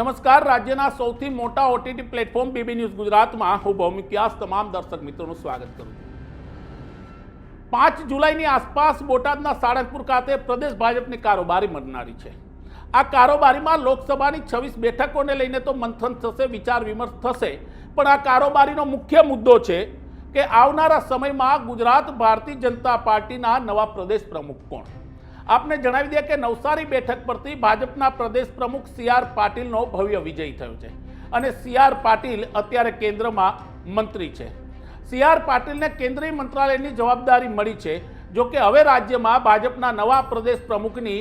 નમસ્કાર. રાજ્યના સૌથી મોટા ઓટીટી પ્લેટફોર્મ બીબી ન્યૂઝ ગુજરાતમાં હું ભૌમિક વ્યાસ તમામ દર્શક મિત્રોનું સ્વાગત કરું છું. પાંચ જુલાઈની આસપાસ બોટાદના સાળંગપુર ખાતે પ્રદેશ ભાજપની કારોબારી મળનારી છે. આ કારોબારીમાં લોકસભાની છવ્વીસ બેઠકોને લઈને તો મંથન થશે, વિચાર વિમર્શ થશે. પણ આ કારોબારીનો મુખ્ય મુદ્દો છે કે આવનારા સમયમાં ગુજરાત ભારતીય જનતા પાર્ટીના નવા પ્રદેશ પ્રમુખ કોણ? આપને જણાવી દઈએ કે નવસારી બેઠક પરથી ભાજપના પ્રદેશ પ્રમુખ સી આર પાટીલનો ભવ્ય વિજય થયો છે. અને સી આર પાટીલ અત્યારે કેન્દ્રમાં મંત્રી છે. સી આર પાટીલને કેન્દ્રીય મંત્રાલયની જવાબદારી મળી છે. જોકે હવે રાજ્યમાં ભાજપના નવા પ્રદેશ પ્રમુખની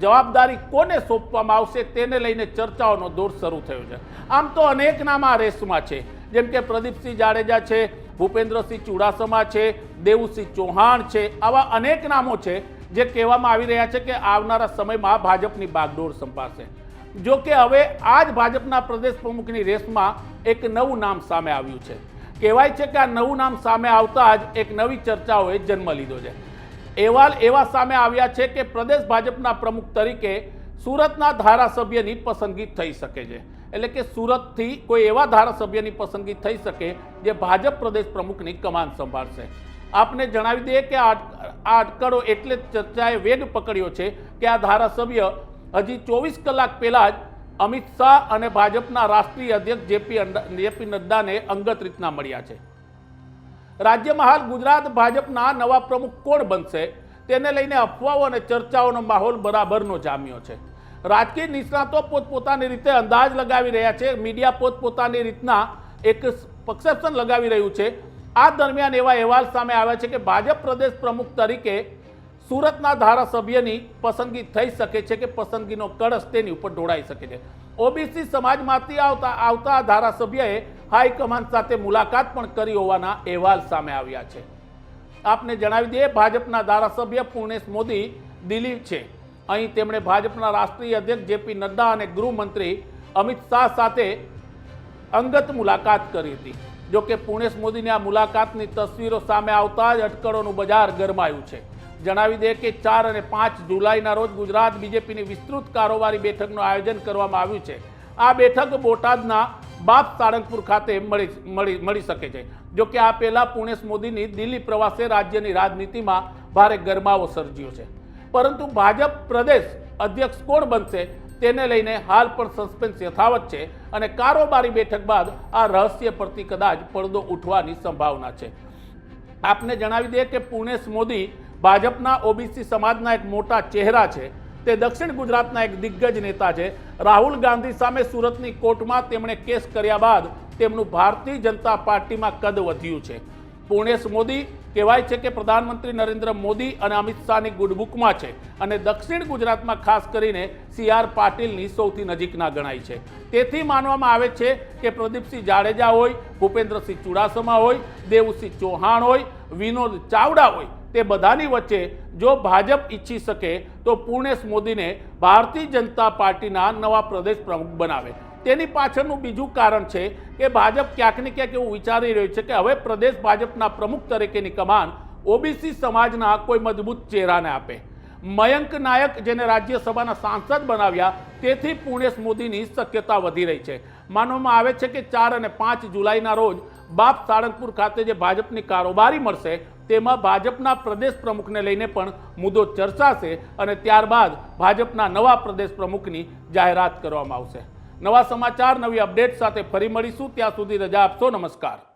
જવાબદારી કોને સોંપવામાં આવશે તેને લઈને ચર્ચાઓનો દોર શરૂ થયો છે. આમ તો અનેક નામ આ રેસમાં છે. જેમ કે પ્રદીપસિંહ જાડેજા છે, ભૂપેન્દ્રસિંહ ચુડાસમા છે, દેવુસિંહ ચૌહાણ છે, આવા અનેક નામો છે જે કહેવામાં આવી રહ્યા છે કે આવનારા સમયમાં ભાજપની બાગડોર સંભાળશે જો કે હવે આ જ ભાજપના પ્રદેશ પ્રમુખની રેસમાં એક નવું નામ સામે આવ્યું છે. કહેવાય છે કે આ નવું નામ સામે આવતા જ એક નવી ચર્ચાઓએ જન્મ લીધો છે. અહેવાલ એવા સામે આવ્યા છે કે પ્રદેશ ભાજપના પ્રમુખ તરીકે સુરતના ધારાસભ્યની પસંદગી થઈ શકે છે. એટલે કે સુરતથી કોઈ એવા ધારાસભ્યની પસંદગી થઈ શકે જે ભાજપ પ્રદેશ પ્રમુખની કમાન સંભાળશે. આપને જણાવી દઈએ કે આ અટકળો એટલે ચર્ચાએ વેગ પકડ્યો છે કે આ ધારાસભ્ય હજી ચોવીસ કલાક પહેલાં જ અમિત શાહ અને ભાજપના રાષ્ટ્રીય અધ્યક્ષ જેપી જેપી નડ્ડાને અંગત રીતના મળ્યા છે. રાજ્યમાં હાલ ગુજરાત ભાજપના નવા પ્રમુખ કોણ બનશે તેને લઈને અફવાઓ અને ચર્ચાઓનો માહોલ બરાબરનો જામ્યો છે. રાજકીય નિષ્ણાતો પોતપોતાની રીતે અંદાજ લગાવી રહ્યા છે. મીડિયા પોતપોતાની રીતના એક પક્ષેપશન લગાવી રહ્યું છે. આ દરમિયાન એવા અહેવાલ સામે આવ્યા છે કે ભાજપ પ્રદેશ પ્રમુખ તરીકે સુરતના ધારાસભ્યની પસંદગી થઈ શકે છે કે પસંદગીનો કળશ તેની ઉપર ઢોળાઈ શકે છે. ઓબીસી સમાજમાંથી આવતા આવતા ધારાસભ્યએ હાઈકમાન્ડ સાથે મુલાકાત પણ કરી હોવાના અહેવાલ સામે આવ્યા છે. આપને જણાવી દઈએ, ભાજપના ધારાસભ્ય પૂર્ણેશ મોદી દિલ્હી છે. અહીં તેમણે ભાજપના રાષ્ટ્રીય અધ્યક્ષ જેપી નડ્ડા અને ગૃહમંત્રી અમિત શાહ સાથે અંગત મુલાકાત કરી હતી. જો કે પૂર્ણેશ મોદીની આ મુલાકાતની તસવીરો સામે આવતા જ અટકળોનું બજાર ગરમાયું છે. જણાવી દે કે ચાર અને પાંચ જુલાઈના રોજ ગુજરાત બીજેપીની વિસ્તૃત કારોબારી બેઠકનું આયોજન કરવામાં આવ્યું છે. આ બેઠક બોટાદના બાપ સાળંગપુર ખાતે મળી મળી મળી શકે છે. જો કે આ પહેલાં પુણેશ મોદીની દિલ્હી પ્રવાસે રાજ્યની રાજનીતિમાં ભારે ગરમાવો સર્જ્યો છે. પરંતુ ભાજપ પ્રદેશ અધ્યક્ષ કોણ બનશે? તેને લઈને હાલ પણ સસ્પેન્સ યથાવત છે અને કારોબારી બેઠક બાદ આ રહસ્ય પરથી કદાચ પડદો ઉઠવાની સંભાવના છે. આપને જણાવી દઈએ કે પુણેશ મોદી ભાજપના ઓબીસી સમાજના એક મોટા ચહેરા છે. તે દક્ષિણ ગુજરાતના એક દિગ્ગજ નેતા છે. રાહુલ ગાંધી સામે સુરતની કોર્ટમાં તેમણે કેસ કર્યા બાદ તેમનું ભારતીય જનતા પાર્ટીમાં કદ વધ્યું છે. પૂર્ણેશ મોદી કહેવાય છે કે પ્રધાનમંત્રી નરેન્દ્ર મોદી અને અમિત શાહની ગુડબુકમાં છે અને દક્ષિણ ગુજરાતમાં ખાસ કરીને સી આર પાટીલની સૌથી નજીકના ગણાય છે. તેથી માનવામાં આવે છે કે પ્રદીપસિંહ જાડેજા હોય, ભૂપેન્દ્રસિંહ ચુડાસમા હોય, દેવસિંહ ચૌહાણ હોય, વિનોદ ચાવડા હોય, તે બધાની વચ્ચે જો ભાજપ ઈચ્છી શકે તો પૂર્ણેશ મોદીને ભારતીય જનતા પાર્ટીના નવા પ્રદેશ પ્રમુખ બનાવે. તેની પાછળનું બીજું કારણ છે કે ભાજપ ક્યાંક ને ક્યાંક એવું વિચારી રહ્યું છે કે હવે પ્રદેશ ભાજપના પ્રમુખ તરીકેની કમાન ઓબીસી સમાજના કોઈ મજબૂત ચહેરાને આપે. મયંક નાયક જેને રાજ્યસભાના સાંસદ બનાવ્યા, તેથી પુણેશ મોદીની શક્યતા વધી રહી છે. માનવામાં આવે છે કે ચાર અને પાંચ જુલાઈના રોજ બાપ સાળંગપુર ખાતે જે ભાજપની કારોબારી મળશે, તેમાં ભાજપના પ્રદેશ પ્રમુખને લઈને પણ મુદ્દો ચર્ચાશે અને ત્યારબાદ ભાજપના નવા પ્રદેશ પ્રમુખની જાહેરાત કરવામાં આવશે. નવા સમાચાર નવી અપડેટ સાથે ફરી મળીશું. ત્યાં સુધી રજા આપશો. નમસ્કાર.